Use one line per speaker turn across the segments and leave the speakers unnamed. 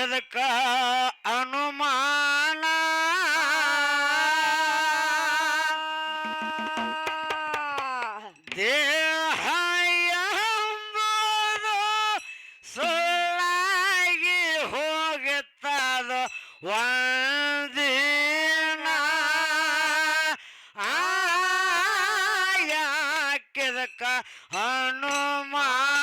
ಎದಕ್ಕ ಅನುಮಾನ? ದೇಹ ಸುಳ್ಳಾಗಿ ಹೋಗುತ್ತದ ಒಂದಿನ.
ಆಯಾಕೆದಕ್ಕ ಅನುಮಾನ?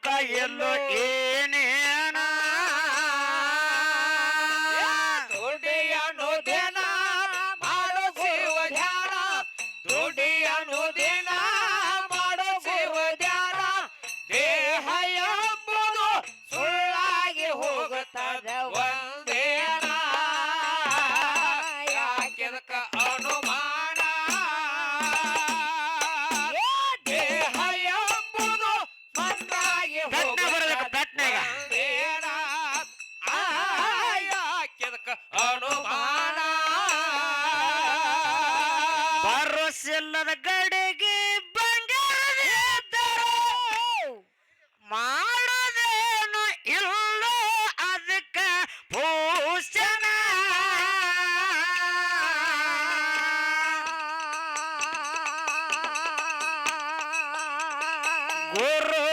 cayendo. Ура!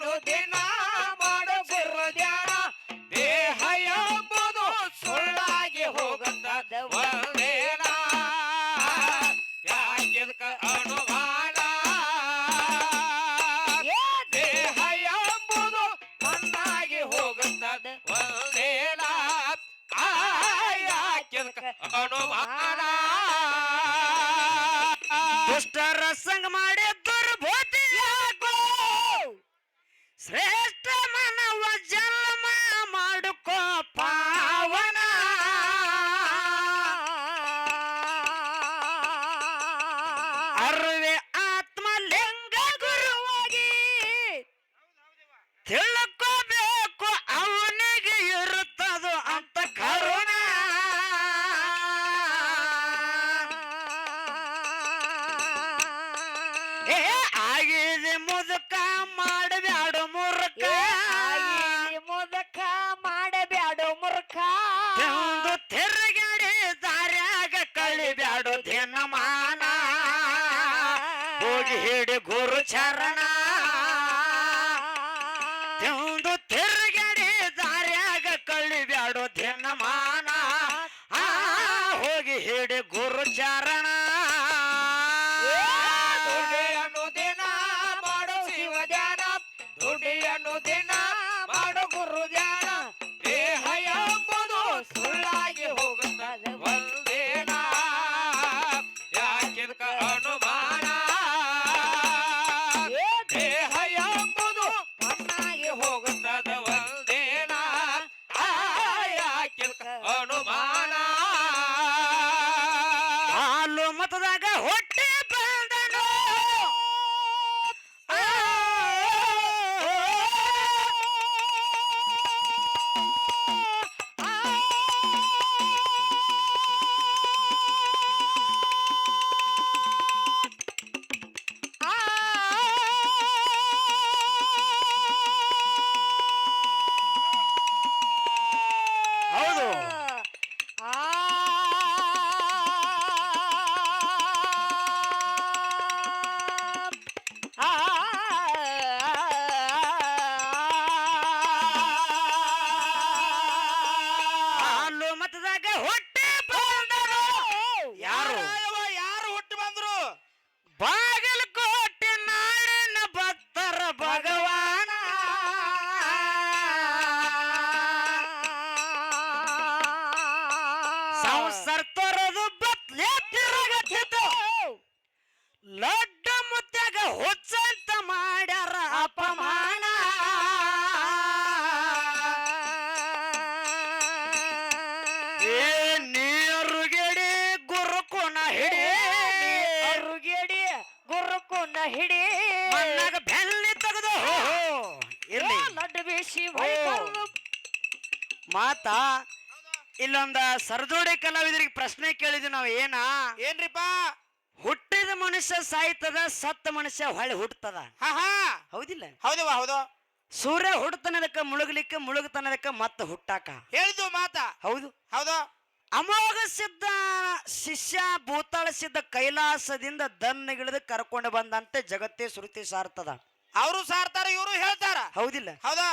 ಓ ದೇನಾ ಮಡ್ರು ರಜಾ ದೇಹಯಬಹುದು ಸುಳ್ಳಾಗಿ
ಹೋಗಂತ ವೊ ದೇನಾ ಯಾಕೆಂತ ಔನವಾಳ ಏ ದೇಹಯಬಹುದು ಬಂದಾಗಿ ಹೋಗಂತ ವೊ ದೇನಾ ಆ
ಯಾಕೆಂತ
ಔನವಾಳ ದುಷ್ಟ ರಸಂಗಮ
ಗುರು ಚರಣ. ತಿಂದು ತಿರುಗಡಿ ದಾರ್ಯಾಗ ಕಳ್ಳಿ ಬ್ಯಾಡೋ ಆ ಹೋಗಿ ಹಿಡಿ ಗುರು ಚರಣ. ಹಿಡಿ. ಮಣ್ಣಾಗ ಬೆಲ್ಲಿ ತೆಗೆದು ಇರ್ಲಿ.
ಲಡ್ಡು ಬೇಸಿ.
ಮಾತಾ ಇಲ್ಲೊಂದ ಸರ್ದೋಡೆ ಕಲಾವಿದರಿಗೆ ಪ್ರಶ್ನೆ ಕೇಳಿದ್ವಿ ನಾವು ಏನ?
ಏನ್ರಿಪ್ಪ?
ಹುಟ್ಟಿದ ಮನುಷ್ಯ ಸಾಯ್ತದ ಸತ್ತ ಮನುಷ್ಯ ಹೊಳೆ ಹುಟ್ಟತದ
ಹಾ ಹಾ.
ಹೌದಿಲ್ಲ?
ಹೌದವ ಹೌದು.
ಸೂರ್ಯ ಹುಡ್ತನದಕ್ಕ ಮುಳುಗ್ಲಿಕ್ಕೆ ಮುಳುಗತನದಕ್ಕ ಮತ್ತ ಹುಟ್ಟಾಕ?
ಹೇಳಿದ್ವು ಮಾತಾ.
ಹೌದು.
ಹೌದು.
ಅಮೋಘ ಸಿದ್ಧ ಶಿಷ್ಯ ಭೂತಾಳ ಸಿದ್ಧ ಕೈಲಾಸದಿಂದ ದನ್ನಗಿಳಿದು ಕರ್ಕೊಂಡು ಬಂದಂತೆ ಜಗತ್ತೇ ಶ್ರುತಿ ಸಾರ್ತದ.
ಅವರು ಸಾರ್ತಾರ ಇವರು ಹೇಳ್ತಾರ.
ಹೌದಿಲ್ಲ.
ಹೌದಾ?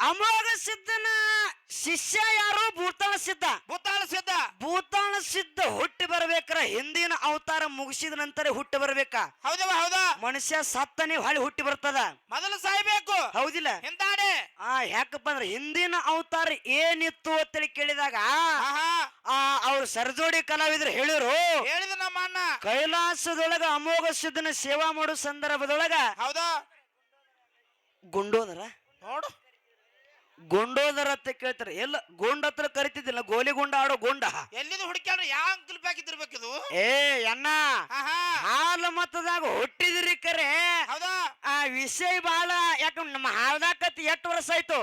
ಅಮೋಘ ಸಿದ್ಧನ ಶಿಷ್ಯ ಯಾರು? ಭೂತಾಳ ಸಿದ್ಧ
ಭೂತಾಳ ಸಿದ್ಧ
ಭೂತಾಳ ಸಿದ್ಧ ಹುಟ್ಟಿ ಬರ್ಬೇಕ್ರ ಹಿಂದಿನ ಅವತಾರ ಮುಗಿಸಿದ ನಂತರ ಹುಟ್ಟಿ ಬರ್ಬೇಕ?
ಹೌದವ ಹೌದಾ?
ಮನುಷ್ಯ ಸತ್ತನೆ ಹೊಳಿ ಹುಟ್ಟಿ ಬರ್ತದ.
ಮೊದಲು ಸಾಯ್ಬೇಕು.
ಹೌದಿಲ್ಲ.
ಹಿಂದಾಡೆ
ಆ ಯಾಕಪ್ಪ ಅಂದ್ರೆ ಹಿಂದಿನ ಅವತಾರ ಏನಿತ್ತು ಅಂತೇಳಿ ಕೇಳಿದಾಗ ಅವ್ರ ಸರ್ಜೋಡಿ ಕಲಾವಿದ್ರು ಹೇಳಿದ್ರು.
ಹೇಳಿದ ನಮ್ಮ ಅಣ್ಣ.
ಕೈಲಾಸದೊಳಗ ಅಮೋಘ ಸಿದ್ಧನ ಸೇವಾ ಮಾಡೋ ಸಂದರ್ಭದೊಳಗ
ಹೌದಾ?
ಗುಂಡೋದರ?
ನೋಡು.
ಗುಂಡೋದರ ಅಂತ ಕೇಳ್ತಾರೆ. ಎಲ್ಲ ಗೊಂಡ ಹತ್ರ ಕರಿತಿದ್ದಿಲ್ಲ ಗೋಲಿ ಗುಂಡ ಆಡೋ ಗೊಂಡ.
ಎಲ್ಲಿದು ಹುಡುಕ್ಯಾಡ್ರು? ಯಾವ ಅಂಕಲ್ ಇದು?
ಏ ಅಣ್ಣ ಹಾಲು ಮತದಾಗ ಹುಟ್ಟಿದ್ರಿ ಕರೆ.
ಹೌದ?
ಆ ವಿಷಯ ಬಹಳ ಯಾಕಂದ್ರೆ ನಮ್ಮ ಹಾಲ್ದಾಕತ್ ಎಷ್ಟು ವರ್ಷ ಆಯ್ತು?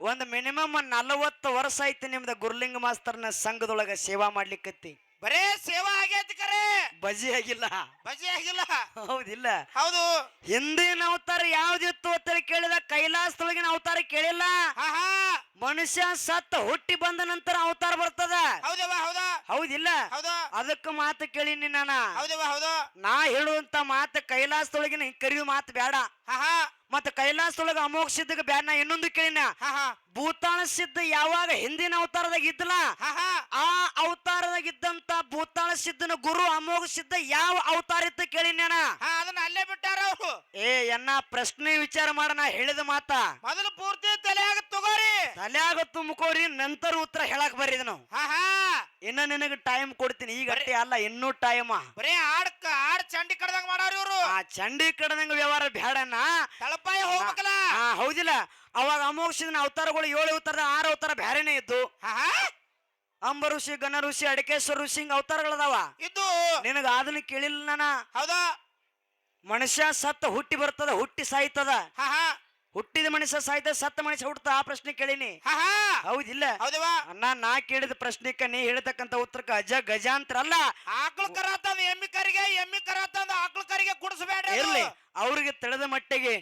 ಒಂದು ಮಿನಿಮಮ್ ನಲವತ್ತು ವರ್ಷ ಆಯ್ತು ನಿಮ್ದ ಗುರ್ಲಿಂಗ ಮಾಸ್ತರ್ನ ಸಂಘದೊಳಗ ಸೇವಾ ಮಾಡ್ಲಿಕ್ಕತ್ತಿ.
ಬರೇ ಸೇವಾ ಆಗೈತಿ ಕರೆ.
ಬಜಿ ಆಗಿಲ್ಲ.
ಬಜಿ ಆಗಿಲ್ಲ.
ಹೌದಿಲ್ಲ.
ಹೌದು.
ಹಿಂದಿನ ಅವತಾರ ಯಾವ್ದಿತ್ತು ಅಂತೇಳಿ ಕೇಳಿದ? ಕೈಲಾಸದೊಳಗಿನ ಅವತಾರ ಕೇಳಿಲ್ಲ? ಮನುಷ್ಯ ಸತ್ತ ಹುಟ್ಟಿ ಬಂದ ನಂತರ ಅವತಾರ ಬರ್ತದ?
ಹೌದವ ಹೌದ.
ಹೌದಿಲ್ಲ?
ಹೌದ.
ಅದಕ್ಕ ಮಾತು ಕೇಳಿನಿ ನಾನ.
ಹೌದವ ಹೌದು.
ನಾ ಹೇಳುವಂತ ಮಾತು ಕೈಲಾಸದೊಳಗಿನ ಕರಿದು ಮಾತು ಬೇಡ.
ಹಾ.
ಕೈಲಾಸದೊಳಗ ಅಮೋಘ ಸಿದ್ಧಗ ಬ್ಯಾಡ. ನಾ ಇನ್ನೊಂದು ಕೇಳಿನ.
ಹಾಹಾ
ಭೂತಾಳ ಸಿದ್ಧ ಯಾವಾಗ ಹಿಂದಿನ ಅವತಾರದಾಗ ಇದ್ದಲ್ಲ
ಹಾ ಹಾ.
ಆ ಅವತಾರದಾಗ ಇದ್ದಂತ ಭೂತಾಳ ಸಿದ್ಧನ ಗುರು ಅಮೋಘ ಸಿದ್ಧ ಯಾವ ಅವತಾರ ಇತ್ತು ಕೇಳಿನ
ಹಾ ಅದನ್ನ ಅಲ್ಲೇ ಬಿಟ್ಟಾರ ಅವರು.
ಏ ಎನ್ನ ಪ್ರಶ್ನೆ ವಿಚಾರ ಮಾಡ ನಾ ಹೇಳಿದ ಮಾತ.
ಮೊದಲು ಪೂರ್ತಿ ತಲೆಯಾಗ ತಗೋರಿ.
ತಲೆಯಾಗ ತುಂಬಕೋರಿ ನಂತರ ಉತ್ತರ ಹೇಳಕ್ ಬರ್ರಿ ನಾವು ಇನ್ನ ನಿನಗ ಟೈಮ್ ಕೊಡ್ತೀನಿ. ಈಗ ಅಲ್ಲ ಇನ್ನೂ ಟೈಮ್
ಬರೇ ಆಡ್ ಆಡ್ ಚಂಡಿ ಕಡ್ದಂಗ ಮಾಡಾರ ಇವರು.
ಆ ಚಂಡಿ ಕಡದಂಗ ವ್ಯವಹಾರ ಬೇಡಣ್ಣ
ಹೋಗ್ಬೇಕಲ್ಲ?
ಹೌದಿಲ್ಲ. ಅವಾಗ ಅಮೋಕ್ಷನ ಅವತಾರಗಳು ಏಳು ಅವತಾರ ಆರು ಅವತಾರ ಬ್ಯಾರೆನೇ ಇದ್ದು. ಅಂಬ ಋಷಿ ಗಣ ಋಷಿ ಅಡಕೇಶ್ವರ ಋಷಿ ಹಿಂಗ ಅವತಾರಗಳದಾವ.
ಇದು
ನಿನಗ ಅದನ್ನ ಕೇಳಿಲ್ಲ ನಾನ?
ಹೌದಾ?
ಮನುಷ್ಯ ಸತ್ತ ಹುಟ್ಟಿ ಬರ್ತದ ಹುಟ್ಟಿ ಸಾಯ್ತದ. ಹುಟ್ಟಿದ ಮನುಷ್ಯ ಸಾಯ್ತದ ಸತ್ತ ಮನುಷ್ಯ ಹುಟ್ಟದ ಆ ಪ್ರಶ್ನೆ ಕೇಳಿನಿ. ಹೌದಿಲ್ಲ.
ಹೌದವಾ
ಅಣ್ಣ ನಾ ಕೇಳಿದ ಪ್ರಶ್ನೆಕ್ಕ ನೀ ಹೇಳ್ತಕ್ಕಂತ ಉತ್ತರಕ್ಕೆ ಅಜ ಗಜಾಂತರ ಅಲ್ಲ.
ಆಕಳು ಕರ ತಂದ ಎಮ್ಮಿ ಕರಿಗೆ ಎಮ್ಮಿ ಕರ ತಂದ ಆಕಳು ಕರಿಗೆ ಕುಡಿಸಬೇಡ
ಇರ್ಲಿ. ಅವ್ರಿಗೆ ತಿಳಿದ ಮಟ್ಟಿಗೆ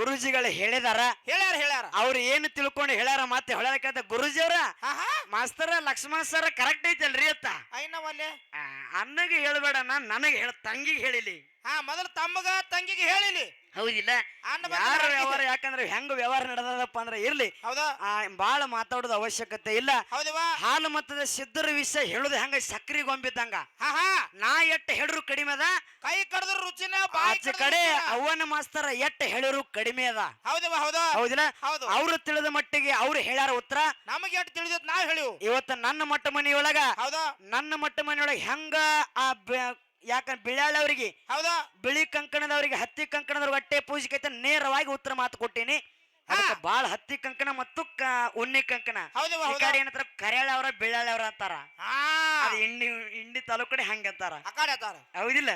ಗುರುಜಿಗಳು ಹೇಳಿದಾರ.
ಹೇಳ್ಯಾರ ಹೇಳ್ಯಾರ.
ಅವ್ರು ಏನು ತಿಳ್ಕೊಂಡು ಹೇಳ್ಯಾರ ಮತ್ತೆ ಹೇಳಕಂತ ಗುರುಜಿ ಅವ್ರ
ಹಾ ಹಾ
ಮಾಸ್ತರ ಲಕ್ಷ್ಮಣ ಸರ್ ಕರೆಕ್ಟ್ ಐತಲ್ರಿ ಅತ್ತ?
ಐನವಲ್ಲೇ
ಅನ್ನಗೆ ಹೇಳ್ಬೇಡ ನಾ ನನಗೆ ಹೇಳ ತಂಗಿಗೆ ಹೇಳಿಲಿ.
ಹಾ ಮೊದಲು ತಮ್ಮಗ ತಂಗಿಗೆ ಹೇಳಿಲಿ.
ಹೌದಿಲ್ಲ.
ಅಣ್ಣ ಬಂದು
ಯಾರ. ವ್ಯವಹಾರ ಯಾಕಂದ್ರೆ ಹೆಂಗ ವ್ಯವಹಾರ ನಡೆದದಪ್ಪ ಅಂದ್ರೆ ಇರ್ಲಿ.
ಹೌದಾ.
ಆ ಬಾಳ ಮಾತಾಡೋದು ಅವಶ್ಯಕತೆ ಇಲ್ಲ.
ಹೌದವಾ
ಹಾಲು ಮತದ ಸಿದ್ಧರ ವಿಷಯ ಹೇಳುದು ಹೆಂಗ? ಸಕ್ರಿ ಗೊಂಬಿದ್ದಂಗ.
ಹಾ ಹಾ.
ನಾ ಎಟ್ಟ ಹೆಡರು ಕಡಿಮೆ ಅದ?
ಕೈ ಕಡ್ದ್ರ ರುಚಿನ ಬಾಯಿ
ಆಚೆ ಕಡೆ ಅವನ ಮಾಸ್ತರ ಎಟ್ಟ ಹೇಳಿರು ಕಡಿಮೆ ಅದ.
ಹೌದವಾ ಹೌದಾ.
ಹೌದಿಲ್ಲ?
ಹೌದು.
ಅವ್ರು ತಿಳಿದ ಮಟ್ಟಿಗೆ ಅವ್ರು ಹೇಳ್ಯಾರ ಉತ್ತರ?
ನಮಗೆ ಎಷ್ಟು ತಿಳಿದ ನಾವ್ ಹೇಳಿವು.
ಇವತ್ತ ನನ್ನ ಮಟ್ಟ ಮನೆಯೊಳಗ
ಹೌದಾ.
ನನ್ನ ಮಟ್ಟ ಮನೆಯೊಳಗ ಹೆಂಗ ಆ ಬೆ- ಯಾಕಂದ್ರೆ ಬಿಳಾಳವ್ರಿಗೆ
ಹೌದಾ.
ಬಿಳಿ ಕಂಕಣದವರಿಗೆ ಹತ್ತಿ ಕಂಕಣದವ್ರಿಗೆ ಹೊಟ್ಟೆ ಕೈತ ನೇರವಾಗಿ ಉತ್ತರ ಮಾತು ಕೊಟ್ಟೀನಿ. ಅದಕ್ಕೆ ಬಾಳ ಹತ್ತಿ ಕಂಕಣ ಮತ್ತು ಕ- ಉಣ್ಣಿ ಕಂಕಣ.
ಹೌದು
ಈ
ಹೌದಾ
ಕಡೆ ಏನಂತಾರ ಕರೆಯಾಳವ್ರ ಬಿಳ್ಯಾಳವ್ರ ಅಂತಾರ.
ಹಾ.
ಅದು ಇಂಡಿ ಇಂಡಿ ತಾಲೂಕು ಕಡೆ ಹಂಗ ಅಂತಾರ.
ಆ ಕಡೆ ಅದಾರ
ಹೌದಿಲ್ಲ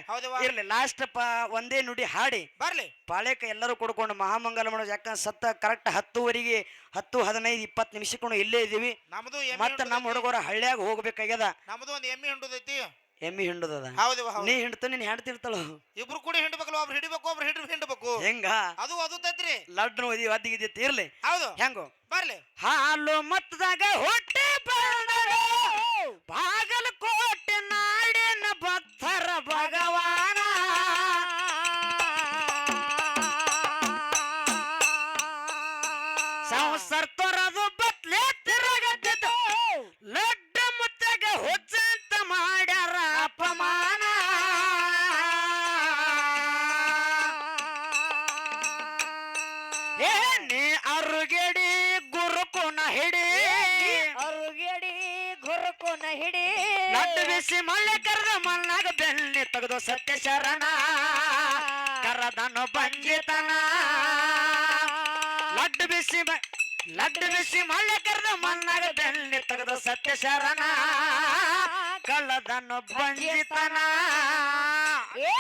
ಇರ್ಲಿ ಲಾಸ್ಟ್ ಒಂದೇ ನುಡಿ ಹಾಡಿ.
ಬರ್ಲಿ.
ಪಾಳೆಕ ಎಲ್ಲರೂ ಕೊಡ್ಕೊಂಡು ಮಹಾಮಂಗಲ ಮಾಡೋದು ಯಾಕಂದ್ರೆ ಸತ್ತ ಕರೆಕ್ಟ್ ಹತ್ತುವರೆಗೆ ಹತ್ತು ಹದಿನೈದು ಇಪ್ಪತ್ತು ನಿಮಿಷಕ್ಕೂ ಇಲ್ಲೇ ಇದೀವಿ
ನಮ್ದು ಎಮ್ಮಿ
ಮತ್ತೆ ನಮ್ಮ ಹುಡುಗರ ಹಳ್ಳಿಯಾಗ ಹೋಗ್ಬೇಕಾಗ್ಯದ.
ನಮ್ದು ಒಂದು ಎಮ್ಮಿ ಹಿಂಡುದೈತಿ
ಎಮ್ಮಿ
ಹಿಂಡದ ಹೌದು
ನೀ ಹಿಂಡ್ತ ನೀನ್ ಹೆಣ್ತಿರ್ತಾಳ
ಇಬ್ರು ಕೂಡ ಹಿಂಡ್ಬೇಕಲ್ಲ ಒಬ್ರು ಹಿಡಿಬೇಕು ಒಬ್ರು ಹಿಡ್ ಹಿಂಡ್ಬೇಕು.
ಹೆಂಗ?
ಅದು ಅದು ತೈತ್ರಿ
ಲಡ್ನ ಒದಿ ಒದ್ದಿಗಿದ್ದಿ ಇರ್ಲಿ.
ಹೌದು.
ಹೆಂಗೋ?
ಬರ್ಲಿ.
ಹಾಲು ಮತ್ತದಾಗ ಹೊಟ್ಟೆ ಬಂದರು ನೀ ಅರುಗೆಡಿ ಗುರುಕುನ ಹಿಡಿ.
ಅರುಗೆಡಿ ಗುರುಕುನ ಹಿಡಿ.
ಲಡ್ಡು ಬಿಸಿ ಮಳ್ಳೆ ಕರೆದ ಮಲ್ನಾಗ ಬೆನ್ನಿ ತೆಗೆದು ಸತ್ಯ ಶರಣ ಕರದನು ಬಂಜಿತನ. ಲಡ್ಡು ಬಿಸಿ ಲಡ್ಡು ಬಿಸಿ ಮಳ್ಳೆ ಕರೆದ ಮಣ್ಣಾಗ ಬೆನ್ನಿ ತೆಗೆದು ಸತ್ಯ ಶರಣ ಕಳ್ಳದನು ಬಂಜಿತನ.
ಏ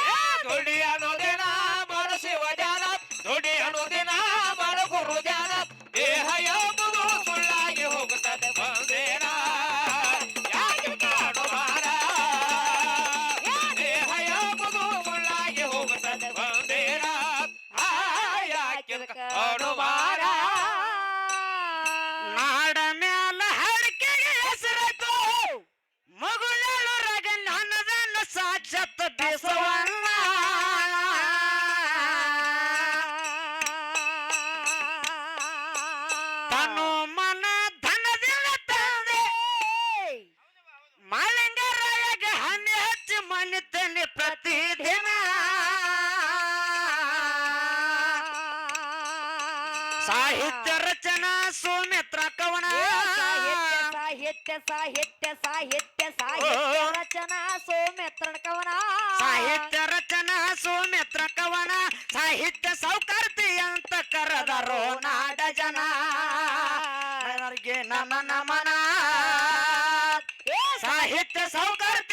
ಸೋಮೇತ್ರನ ಕವನ
ಸಾಹಿತ್ಯ ರಚನಾ ಸೋಮ್ಯತ್ರ ಕವನ ಸಾಹಿತ್ಯ ಸೌಕರ್ತಿ ಅಂತ ಕರೆದರು ನಾಡ ಜನ. ನನಗೆ ನಮನ. ಸಾಹಿತ್ಯ ಸೌಕರ್ತಿ